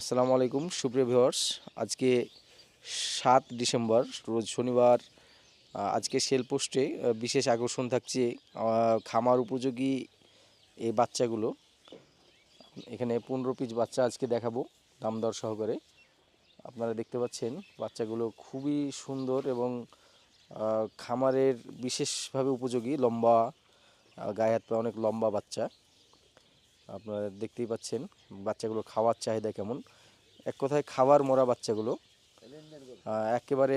আসসালামু আলাইকুম, সুপ্রিয় ভিউয়ার্স। আজকে সাত ডিসেম্বর, রোজ শনিবার। আজকে সেল পোস্টে বিশেষ আকর্ষণ থাকছে খামার উপযোগী এই বাচ্চাগুলো। এখানে পনেরো পিস বাচ্চা আজকে দেখাবো, দাম দর সহকারে। আপনারা দেখতে পাচ্ছেন, বাচ্চাগুলো খুবই সুন্দর এবং খামারের বিশেষভাবে উপযোগী, লম্বা গায়ে হাত পা অনেক লম্বা বাচ্চা। আপনারা দেখতেই পাচ্ছেন বাচ্চাগুলো খাওয়ার চাহিদা কেমন। এক কথায় খাবার মরা বাচ্চাগুলো একেবারে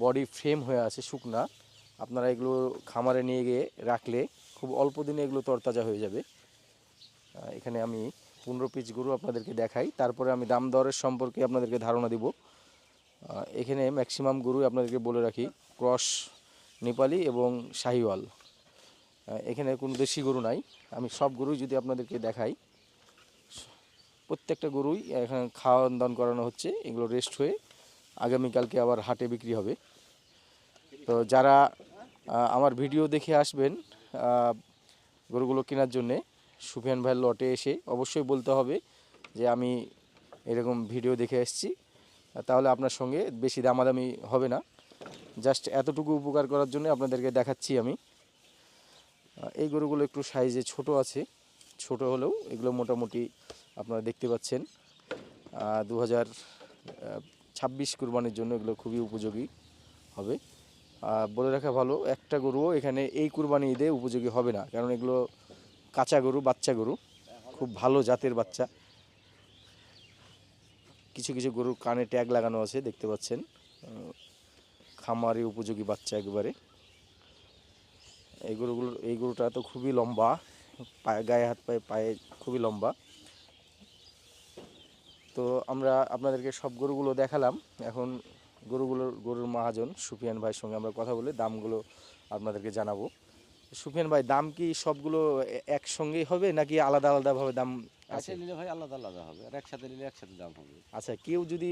বডি ফ্রেম হয়ে আছে শুকনা। আপনারা এগুলো খামারে নিয়ে গিয়ে রাখলে খুব অল্প দিনে এগুলো তরতাজা হয়ে যাবে। এখানে আমি পনেরো পিস গরু আপনাদেরকে দেখাই, তারপরে আমি দাম দরের সম্পর্কে আপনাদেরকে ধারণা দিব। এখানে ম্যাক্সিমাম গরু আপনাদেরকে বলে রাখি, ক্রস নেপালি এবং শাহিওয়াল। এখানে কোনো দেশি গরু নাই। আমি সব গরুই যদি আপনাদেরকে দেখাই, প্রত্যেকটা গরুই এখানে খাওয়ান দান করানো হচ্ছে, এগুলো রেস্ট হয়ে আগামীকালকে আবার হাটে বিক্রি হবে। তো যারা আমার ভিডিও দেখে আসবেন গরুগুলো কেনার জন্যে, সুফিয়ান ভাইয়ের লটে এসে অবশ্যই বলতে হবে যে আমি এরকম ভিডিও দেখে এসেছি। তাহলে আপনার সঙ্গে বেশি দামাদামি হবে না। জাস্ট এতটুকু উপকার করার জন্য আপনাদেরকে দেখাচ্ছি আমি। এই গরুগুলো একটু সাইজে ছোট আছে। ছোট হলেও এগুলো মোটামুটি আপনারা দেখতে পাচ্ছেন। দু হাজার ছাব্বিশ কুরবানির জন্য এগুলো খুবই উপযোগী হবে। বলে রাখা ভালো, একটা গরুও এখানে এই কুরবানি ঈদে উপযোগী হবে না। কারণ এগুলো কাঁচা গরু, বাচ্চা গরু, খুব ভালো জাতের বাচ্চা। কিছু কিছু গরুর কানে ট্যাগ লাগানো আছে, দেখতে পাচ্ছেন। খামারে উপযোগী বাচ্চা একবারে। এই গরুগুলো এই গরুটা তো খুবই লম্বা পায়ে গায়ে হাত পায়ে পায়ে খুবই লম্বা। তো আমরা আপনাদেরকে সব গরুগুলো দেখালাম। এখন গরুগুলোর গরুর মহাজন সুফিয়ান ভাইয়ের সঙ্গে আমরা কথা বলে দামগুলো আপনাদেরকে জানাব। সুফিয়ান ভাই দাম কি সবগুলো একসঙ্গেই হবে নাকি আলাদা আলাদাভাবে দাম আছে? নিলে ভাই আলাদা আলাদা হবে আর একসাথে নিলে একসাথে দাম হবে। আচ্ছা কেউ যদি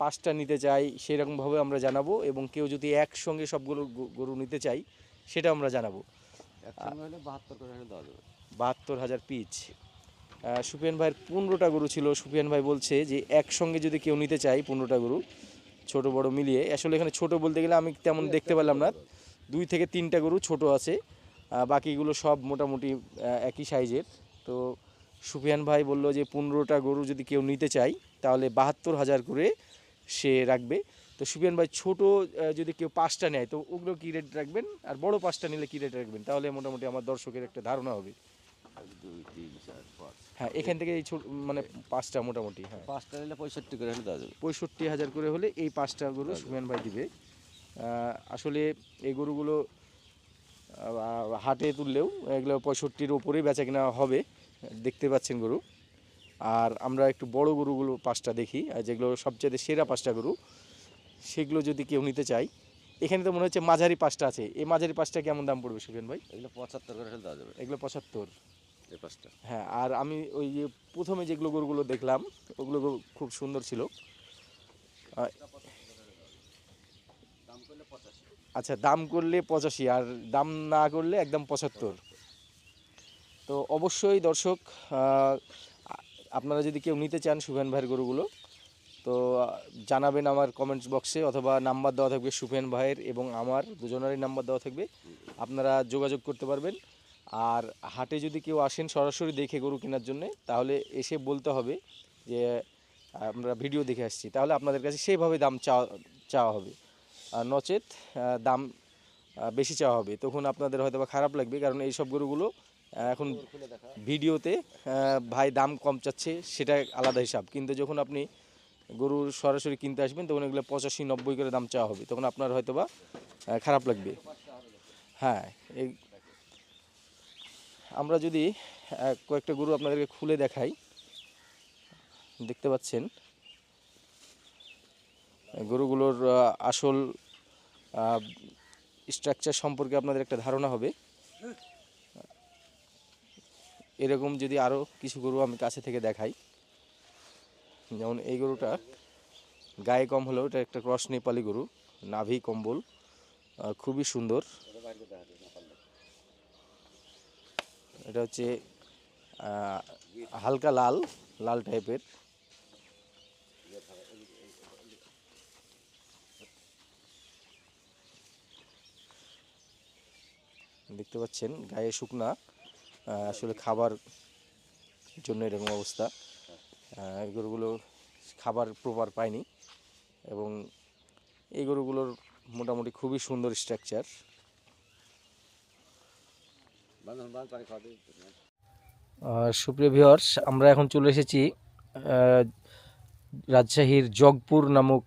পাঁচটা নিতে চায় সেরকমভাবে আমরা জানাব এবং কেউ যদি একসঙ্গে সবগুলো গরু নিতে চাই সেটা আমরা জানাব। বাহাত্তর হাজার পিচ। আহ, সুফিয়ান ভাইয়ের পনেরোটা গরু ছিল। সুফিয়ান ভাই বলছে যে একসঙ্গে যদি কেউ নিতে চায় পনেরোটা গরু ছোট বড় মিলিয়ে। আসলে এখানে ছোট বলতে গেলে আমি তেমন দেখতে পেলাম না। দুই থেকে তিনটা গরু ছোট আছে। বাকিগুলো সব মোটামুটি একই সাইজের। তো সুফিয়ান ভাই বলল যে পনেরোটা গরু যদি কেউ নিতে চায় তাহলে বাহাত্তর হাজার করে সে রাখবে। তো সুফিয়ান ভাই ছোট যদি কেউ পাঁচটা নেয় তো ওগুলো কী রেট রাখবেন? আর বড় পাঁচটা নিলে কী রেট রাখবেন? তাহলে মোটামুটি আমার দর্শকের একটা ধারণা হবে। হ্যাঁ এখান থেকে এই ছোট মানে পাঁচটা মোটামুটি হ্যাঁ। পাঁচটা নিলে পঁয়ষট্টি করে হলে দেওয়া যাবে। পঁয়ষট্টি হাজার করে হলে এই পাঁচটা গরু সুমেন ভাই দিবে। আসলে এই গরুগুলো হাটে তুললেও এগুলো পঁয়ষট্টির ওপরেই বেচা কিনা হবে দেখতে পাচ্ছেন গরু। আর আমরা একটু বড় গরুগুলো পাঁচটা দেখি আর যেগুলো সবচেয়ে সেরা পাঁচটা গরু সেগুলো যদি কেউ নিতে চায় এখানে তো মনে হচ্ছে মাঝারি পাঁচটা আছে। এই মাঝারি পাঁচটা কেমন দাম পড়বে সুফিয়ান ভাই? এগুলো পঁচাত্তর করে দেওয়া যাবে। এগুলো পঁচাত্তর। এই হ্যাঁ আর আমি ওই যে প্রথমে যেগুলো গরুগুলো দেখলাম ওগুলো খুব সুন্দর ছিল। আচ্ছা দাম করলে পঁচাশি আর দাম না করলে একদম পঁচাত্তর। তো অবশ্যই দর্শক আপনারা যদি কেউ নিতে চান সুফেন ভাইয়ের গরুগুলো তো জানাবেন আমার কমেন্টস বক্সে অথবা নাম্বার দেওয়া থাকবে সুফেন ভাইয়ের এবং আমার দুজনেরই নাম্বার দেওয়া থাকবে। আপনারা যোগাযোগ করতে পারবেন। আর হাটে যদি কেউ আসেন সরাসরি দেখে গরু কেনার জন্য তাহলে এসে বলতে হবে যে আমরা ভিডিও দেখে আসছি। তাহলে আপনাদের কাছে সেইভাবে দাম চাওয়া চাওয়া হবে। আর নচেত দাম বেশি চাওয়া হবে। তখন আপনাদের হয়তো বা খারাপ লাগবে কারণ এই সব গরুগুলো এখন ভিডিওতে ভাই দাম কম চাচ্ছে সেটা আলাদা হিসাব। কিন্তু যখন আপনি গরু সরাসরি কিনতে আসবেন, তখন এগুলো পঁচাশি, নব্বই করে দাম চাওয়া হবে। তখন আপনার হয়তো বা খারাপ লাগবে। হ্যাঁ এই আমরা যদি কয়েকটা গরু আপনাদেরকে খুলে দেখাই। দেখতে পাচ্ছেন, গরুগুলোর আসল স্ট্রাকচার সম্পর্কে আপনাদের একটা ধারণা হবে। এরকম যদি আরও কিছু গরু আমি কাছে থেকে দেখাই। যেমন এই গরুটা গায়ে কম হলেও এটা একটা ক্রস নেপালি গরু, নাভি কম্বল খুবই সুন্দর। এটা হচ্ছে হালকা লাল লাল টাইপের দেখতে পাচ্ছেন, গায়ে শুকনা আসলে খাবার জন্য এরকম অবস্থা। গরুগুলো খাবার প্রপার পায়নি এবং এই গরুগুলোর মোটামুটি খুবই সুন্দর স্ট্রাকচার সুপ্রিয় ভিউয়ার্স আমরা এখন চলে এসেছি রাজশাহীর জগপুর নামক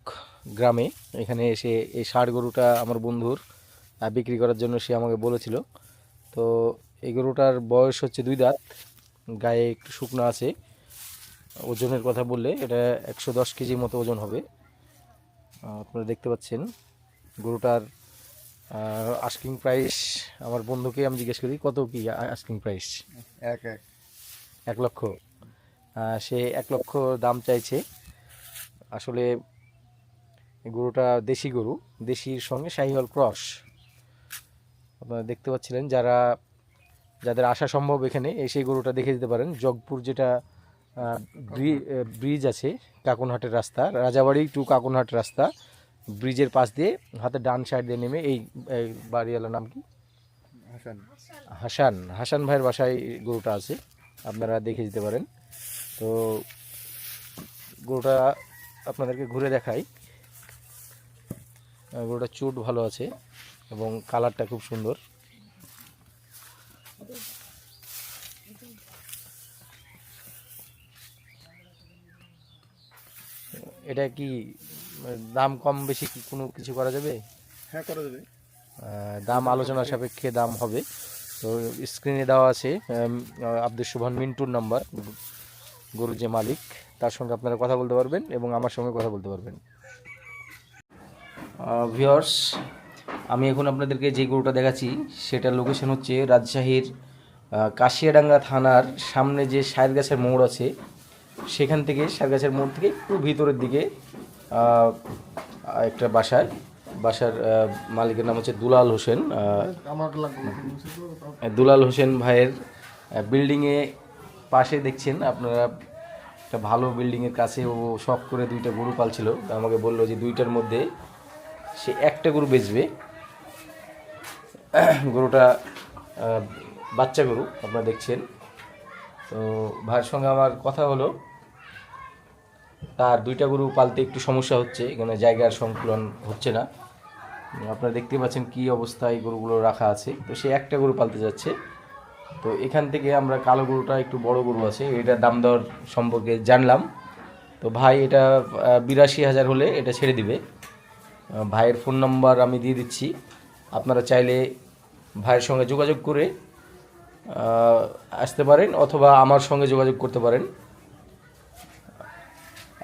গ্রামে। এখানে এসে এই ষাড় গরুটা আমার বন্ধুর বিক্রি করার জন্য সে আমাকে বলেছিল। তো এই গরুটার বয়স হচ্ছে দুই দাঁত, গায়ে একটু শুকনো আছে। ওজনের কথা বললে এটা একশো দশ কেজি মতো ওজন হবে। আপনারা দেখতে পাচ্ছেন গরুটার আস্কিং প্রাইস আমার বন্ধুকে আমি জিজ্ঞেস করি কত কি আস্কিং প্রাইস এক এক। এক লক্ষ। সে এক লক্ষ দাম চাইছে। আসলে গরুটা দেশি গরু দেশির সঙ্গে শাহিওয়াল ক্রস। আপনারা দেখতে পাচ্ছিলেন যারা যাদের আসা সম্ভব এখানে এসে গরুটা দেখে যেতে পারেন। জগপুর যেটা ব্রিজ আছে কাকুনহাটের রাস্তা রাজাবাড়ি টু কাকুনহাট রাস্তা। ব্রিজের পাশ দিয়ে হাতে ডান সাইড দিয়ে নেমে এই বাড়িওয়ালার নাম কি? হাসান। হাসান। হাসান ভাইয়ের বাসায় গরুটা আছে আপনারা দেখে যেতে পারেন। তো গরুটা আপনাদেরকে ঘুরে দেখাই। গরুটা চুট ভালো আছে এবং কালারটা খুব সুন্দর। এটা কি দাম কম বেশি কি কোনো কিছু করা যাবে? হ্যাঁ করা যাবে। দাম আলোচনা সাপেক্ষে দাম হবে। তো স্ক্রিনে দেওয়া আছে আব্দুল সুবহান মিন্টুর নাম্বার গরুর যে মালিক তার সঙ্গে আপনারা কথা বলতে পারবেন এবং আমার সঙ্গে কথা বলতে পারবেন। ভিওর্স আমি এখন আপনাদেরকে যে গরুটা দেখাচ্ছি সেটা লোকেশন হচ্ছে রাজশাহীর কাশিয়াডাঙ্গা থানার সামনে যে সায়ের গাছের মোড় আছে সেখান থেকে সায়ের গাছের মোড় থেকে একটু ভিতরের দিকে একটা বাসার বাসার মালিকের নাম হচ্ছে দুলাল হোসেন দুলাল হোসেন ভাইয়ের বিল্ডিংয়ে পাশে দেখছেন আপনারা একটা ভালো বিল্ডিংয়ের কাছে ও শখ করে দুইটা গরু পালছিল। আমাকে বলল যে দুইটার মধ্যে সে একটা গরু বেচবে। গরুটা বাচ্চা গরু আপনারা দেখছেন। তো ভাইয়ের সঙ্গে আমার কথা হলো। তার দুইটা গরু পালতে একটু সমস্যা হচ্ছে, এখানে জায়গার সংকুলন হচ্ছে না। আপনারা দেখতে পাচ্ছেন কি অবস্থায় গরুগুলো রাখা আছে। তো সে একটা গরু পালতে যাচ্ছে। তো এখান থেকে আমরা কালো গরুটা, একটু বড় গরু আছে, এটার দাম দর সম্পর্কে জানলাম। তো ভাই, এটা বিরাশি হাজার হলে এটা ছেড়ে দিবে। ভাইয়ের ফোন নাম্বার আমি দিয়ে দিচ্ছি। আপনারা চাইলে ভাইয়ের সঙ্গে যোগাযোগ করে আসতে পারেন অথবা আমার সঙ্গে যোগাযোগ করতে পারেন।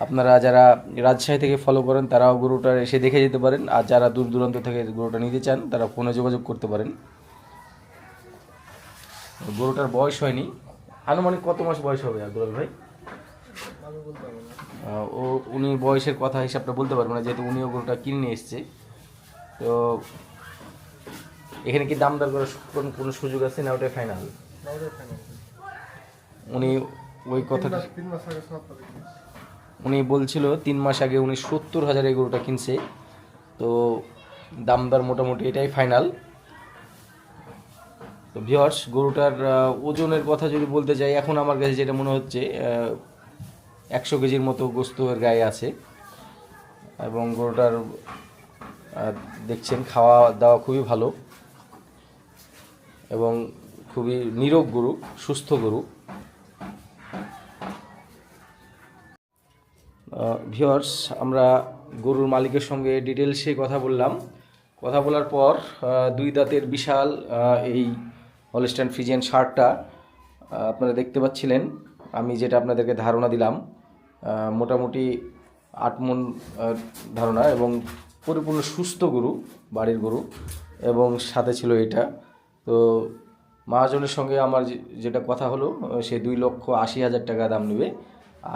আপনারা যারা রাজশাহী থেকে ফলো করেন তারাও গরুটা এসে দেখে যেতে পারেন। আর যারা দূর দূরান্ত থেকে গরুটা নিতে চান তারা ফোনে যোগাযোগ করতে পারেন। গরুটার বয়স হয়নি। আনুমানিক কত মাস বয়স হবে আব্দুল ভাই? ও উনি বয়সের কথা হিসাবটা বলতে পারবেন না যেহেতু উনিও গরুটা কিনে নিয়ে এসছে। তো এখানে কি দাম দর করার কোনো কোনো সুযোগ আছে না ওটাই ফাইনাল উনি ওই কথাটা উনি বলছিল তিন মাস আগে উনি সত্তর হাজার এই গরুটা কিনছে। তো দাম দর মোটামুটি এটাই ফাইনাল তো ভিওর্স গরুটার ওজনের কথা যদি বলতে যাই, এখন আমার কাছে যেটা মনে হচ্ছে একশো কেজির মতো গোস্ত গায়ে আছে। এবং গরুটার দেখছেন, খাওয়া দাওয়া খুবই ভালো। এবং খুবই নিরোগ গরু, সুস্থ গরু। ভিওর্স আমরা গরুর মালিকের সঙ্গে ডিটেলসে কথা বললাম। কথা বলার পর দুই দাঁতের বিশাল এই হলস্টাইন ফিজিয়ান শার্টটা আপনারা দেখতে পাচ্ছিলেন। আমি যেটা আপনাদেরকে ধারণা দিলাম মোটামুটি আট মন ধারণা এবং পরিপূর্ণ সুস্থ গরু, বাড়ির গরু, এবং সাথে ছিল এটা। তো মহাজনের সঙ্গে আমার যেটা কথা হলো, সে দুই লক্ষ আশি হাজার টাকা দাম নেবে।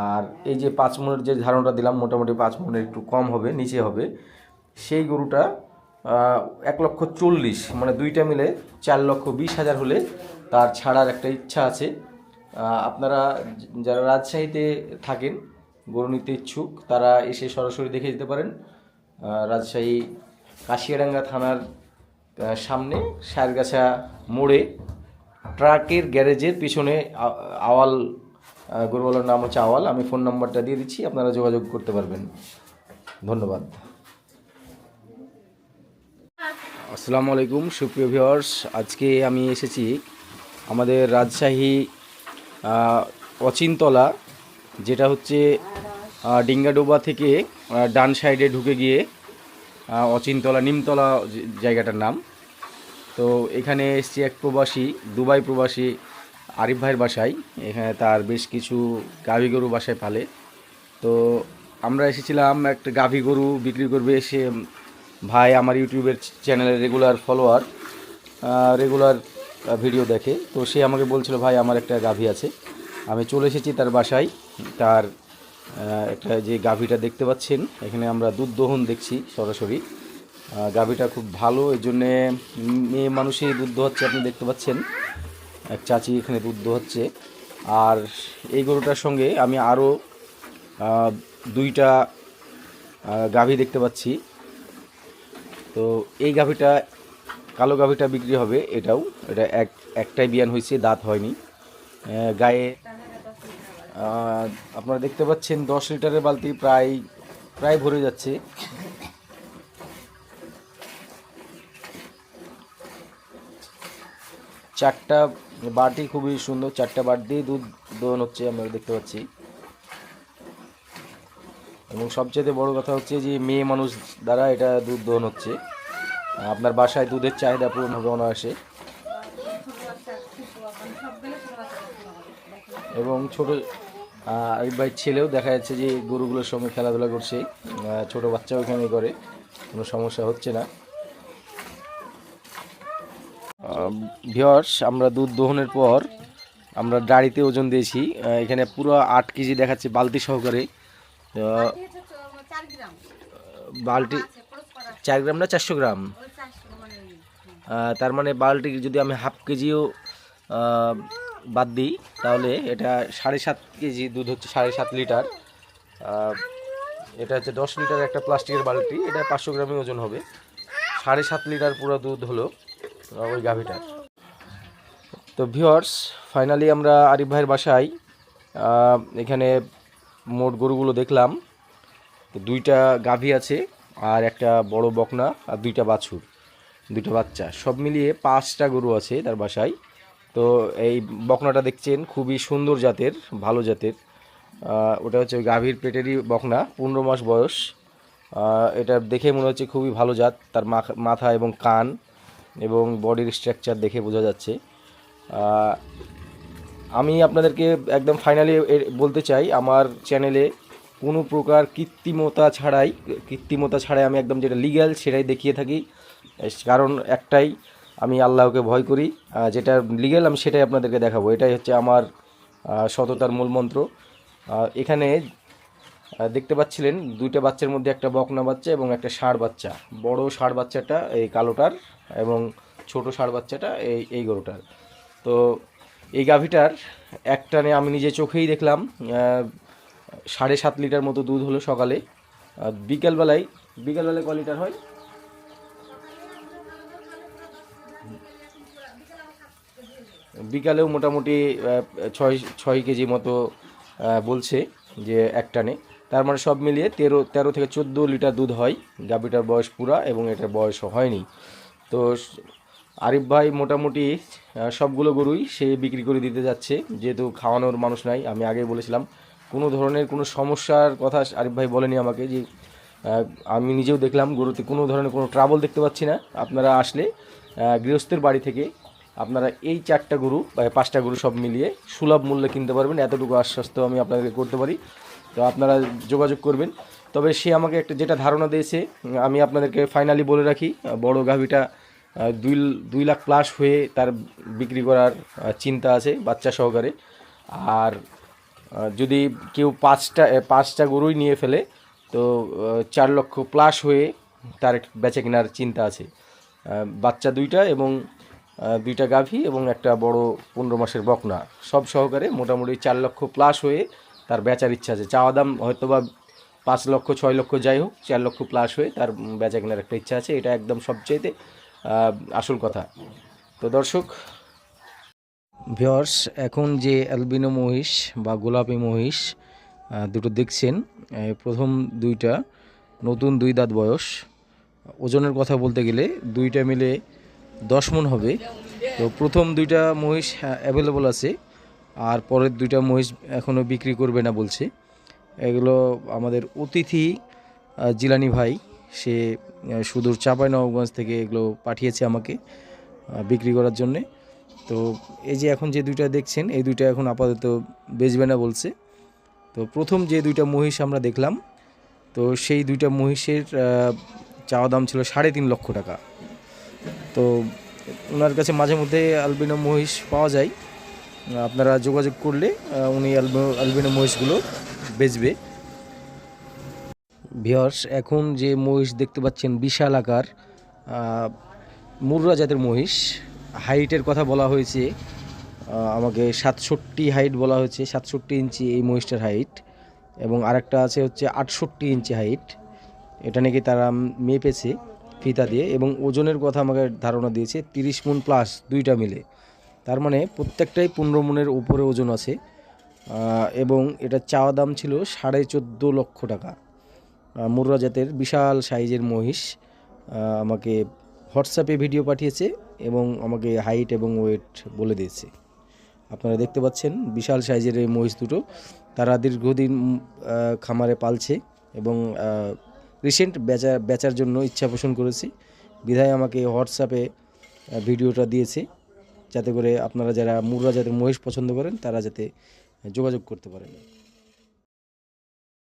আর এই যে পাঁচ মনের যে ধারণাটা দিলাম, মোটামুটি পাঁচ মনের একটু কম হবে, নিচে হবে, সেই গরুটা এক লক্ষ চল্লিশ মানে দুইটা মিলে চার লক্ষ বিশ হাজার হলে তার ছাড়ার একটা ইচ্ছা আছে। আপনারা যারা রাজশাহীতে থাকেন, গরু নিতে ইচ্ছুক, তারা এসে সরাসরি দেখে যেতে পারেন। রাজশাহী কাশিয়াডাঙ্গা থানার সামনে সারগাছা মোড়ে, ট্রাকের গ্যারেজের পিছনে আওয়াল গরুওয়ালার নাম হচ্ছে আওয়াল। আমি ফোন নাম্বারটা দিয়ে দিচ্ছি, আপনারা যোগাযোগ করতে পারবেন। ধন্যবাদ। আসসালামু আলাইকুম, সুপ্রিয় ভিউয়ার্স। আজকে আমি এসেছি আমাদের রাজশাহী অচিনতলা, যেটা হচ্ছে ডিঙ্গাডোবা থেকে ডান সাইডে ঢুকে গিয়ে অচিনতলা, নিমতলা জায়গাটার নাম। তো এখানে এসছি এক প্রবাসী, দুবাই প্রবাসী আরিফ ভাইয়ের বাসায়। এখানে তার বেশ কিছু গাভী গরু বাসায় পালে। তো আমরা এসেছিলাম একটা গাভী গরু বিক্রি করবে এসে ভাই আমার ইউটিউবের চ্যানেলের রেগুলার ফলোয়ার রেগুলার ভিডিও দেখে। তো সে আমাকে বলছিল, ভাই, আমার একটা গাভী আছে। আমি চলে এসেছি তার বাসায়। তার একটা যে গাভীটা দেখতে পাচ্ছেন, এখানে আমরা দুধ দহন দেখছি সরাসরি। গাভীটা খুব ভালো এই জন্যে মেয়ে মানুষই দুধ হচ্ছে আপনি দেখতে পাচ্ছেন। এক চাচি এখানে দুধ হচ্ছে। আর এই গরুটার সঙ্গে আমি আরও দুইটা গাভী দেখতে পাচ্ছি। তো এই গাভীটা, কালো গাভীটা বিক্রি হবে এটাও। এটা এক, একটাই বিয়ান হয়েছে, দাঁত হয়নি। গায়ে আপনারা দেখতে পাচ্ছেন দশ লিটারের বালতি প্রায় প্রায় ভরে যাচ্ছে। চারটা বাটি খুবই সুন্দর, চারটা বাট দিয়ে দুধ দোহন হচ্ছে, আমরা দেখতে পাচ্ছি। এবং সবচেয়ে বড় কথা হচ্ছে যে, মেয়ে মানুষ দ্বারা এটা দুধ দোহন হচ্ছে। আপনার বাসায় দুধের চাহিদা পূরণ হবে অনায়াসে। এবং ছোট আরিফ ভাইয়ের ছেলেও দেখা যাচ্ছে যে, গরুগুলোর সঙ্গে খেলাধুলা করছে। ছোট বাচ্চাও এখানে করে, কোনো সমস্যা হচ্ছে না। ভিওর্স আমরা দুধ দোহনের পর আমরা গাড়িতে ওজন দিয়েছি। এখানে পুরো আট কেজি দেখাচ্ছে বালতি সহকারে। গ্রাম বালতি চার গ্রাম না চারশো গ্রাম? তার মানে বালতি যদি আমি হাফ কেজিও বাদ দিই, তাহলে এটা সাড়ে সাত কেজি দুধ হচ্ছে সাড়ে সাত লিটার। এটা হচ্ছে দশ লিটার একটা প্লাস্টিকের বালতি, এটা পাঁচশো গ্রামই ওজন হবে। সাড়ে সাত লিটার পুরো দুধ হলো। ওই গাভিটার তো ভিওর্স ফাইনালি আমরা আরিফ ভাইয়ের বাসায় এখানে মোট গরুগুলো দেখলাম। দুইটা গাভী আছে আর একটা বড় বকনা আর দুইটা বাছুর, দুইটা বাচ্চা। সব মিলিয়ে পাঁচটা গরু আছে তার বাসায়। তো এই বকনাটা দেখছেন, খুবই সুন্দর জাতের, ভালো জাতের। ওটা হচ্ছে ওই গাভীর পেটেরই বকনা, পনেরো মাস বয়স। এটা দেখে মনে হচ্ছে খুবই ভালো জাত, তার মাথা এবং কান। এবং বডির স্ট্রাকচার দেখে বোঝা যাচ্ছে। আমি আপনাদেরকে একদম ফাইনালি বলতে চাই, আমার চ্যানেলে কোনো প্রকার কৃত্রিমতা ছাড়াই কৃত্রিমতা ছাড়াই আমি একদম যেটা লিগ্যাল সেটাই দেখিয়ে থাকি। কারণ একটাই, আমি আল্লাহকে ভয় করি যেটা লিগ্যাল আমি সেটাই আপনাদেরকে দেখাবো। এটাই হচ্ছে আমার সততার মূলমন্ত্র এখানে দেখতে পাচ্ছিলেন দুইটা বাচ্চার মধ্যে একটা বকনা বাচ্চা এবং একটা ষাঁড় বাচ্চা। বড় ষাঁড় বাচ্চাটা এই কালোটার এবং ছোট ষাঁড় বাচ্চাটা এই এই গরুটার। তো এই গাভীটার একটানে আমি নিজে চোখেই দেখলাম সাড়ে সাত লিটার মতো দুধ হলো সকালে। বিকেলবেলায় বিকেলবেলায় ক লিটার হয়? বিকালেও মোটামুটি ছয় ছয় কেজি মতো বলছে যে একটানে তার মানে সব মিলিয়ে তেরো তেরো থেকে চোদ্দ লিটার দুধ হয়। গাভীটার বয়স পুরা এবং এটার বয়সও হয়নি। তো আরিফ ভাই মোটামুটি সবগুলো গরুই সে বিক্রি করে দিতে যাচ্ছে। যেহেতু খাওয়ানোর মানুষ নাই, আমি আগেই বলেছিলাম, কোনো ধরনের কোনো সমস্যার কথা আরিফ ভাই বলেনি আমাকে যে আমি নিজেও দেখলাম গরুতে কোনো ধরনের কোনো ট্রাবল দেখতে পাচ্ছি না। আপনারা আসলে গৃহস্থের বাড়ি থেকে আপনারা এই চারটা গরু বা পাঁচটা গরু সব মিলিয়ে সুলভ মূল্যে কিনতে পারবেন। এতটুকু আশ্বস্ত আমি আপনাদেরকে করতে পারি। তো আপনারা যোগাযোগ করবেন। তবে সে আমাকে একটা যেটা ধারণা দিয়েছে, আমি আপনাদেরকে ফাইনালি বলে রাখি, বড় গাভিটা দুই দুই লাখ প্লাস হয়ে তার বিক্রি করার চিন্তা আছে বাচ্চা সহকারে। আর যদি কেউ পাঁচটা পাঁচটা গরুই নিয়ে ফেলে, তো চার লক্ষ প্লাস হয়ে তার বেচে কেনার চিন্তা আছে। বাচ্চা দুইটা এবং দুইটা গাভী এবং একটা বড় পনেরো মাসের বকনা। সব সহকারে মোটামুটি চার লক্ষ প্লাস হয়ে তার বেচার ইচ্ছা আছে। চাওয়া দাম হয়তো বা পাঁচ লক্ষ, ছয় লক্ষ যাই হোক, চার লক্ষ প্লাস হয়ে তার বেচা কেনার একটা ইচ্ছা আছে। এটা একদম সবচাইতে আসল কথা। তো দর্শক ভিওর্স এখন যে অ্যালবিনো মহিষ বা গোলাপি মহিষ দুটো দেখছেন প্রথম দুইটা, নতুন দুই দাঁত বয়স। ওজনের কথা বলতে গেলে দুইটা মিলে দশ মন হবে। তো প্রথম দুইটা মহিষ অ্যাভেলেবল আছে। আর পরের দুইটা মহিষ এখনও বিক্রি করবে না বলছে। এগুলো আমাদের অতিথি জিলানি ভাই, সে সুদূর চাঁপাইনবাবগঞ্জ থেকে এগুলো পাঠিয়েছে আমাকে বিক্রি করার জন্যে। তো এই যে এখন যে দুইটা দেখছেন, এই দুইটা এখন আপাতত বেচবে না বলছে। তো প্রথম যে দুইটা মহিষ আমরা দেখলাম, তো সেই দুইটা মহিষের চাওয়া দাম ছিল সাড়ে তিন লক্ষ টাকা। তো ওনার কাছে মাঝে মধ্যে আলবিনো মহিষ পাওয়া যায় আপনারা যোগাযোগ করলে উনি আলবিনো মহিষগুলো বেচবে। ভিওর্স এখন যে মহিষ দেখতে পাচ্ছেন, বিশাল আকার মুর্রা জাতের মহিষ। হাইটের কথা বলা হয়েছে আমাকে সাতষট্টি হাইট বলা হয়েছে, সাতষট্টি ইঞ্চি এই মহিষটার হাইট। এবং আরেকটা আছে হচ্ছে আটষট্টি ইঞ্চি হাইট। এটা নাকি তারা মেপেছে ফিতা দিয়ে। এবং ওজনের কথা আমাকে ধারণা দিয়েছে, তিরিশ মন প্লাস দুইটা মিলে। তার মানে প্রত্যেকটাই পনেরো মনের উপরে ওজন আছে এবং এটা চাওয়া দাম ছিল সাড়ে চোদ্দ লক্ষ টাকা। মুর্রা জাতের বিশাল সাইজের মহিষ আমাকে হোয়াটসঅ্যাপে ভিডিও পাঠিয়েছে এবং আমাকে হাইট এবং ওয়েট বলে দিয়েছে। আপনারা দেখতে পাচ্ছেন বিশাল সাইজের এই মহিষ দুটো। তারা দীর্ঘদিন খামারে পালছে এবং রিসেন্ট বেচা, বেচার জন্য ইচ্ছা পোষণ করেছে। বিধায় আমাকে হোয়াটসঅ্যাপে ভিডিওটা দিয়েছে। যাতে করে আপনারা যারা মুর্রা জাতের মহিষ পছন্দ করেন তারা যাতে যোগাযোগ করতে পারেন।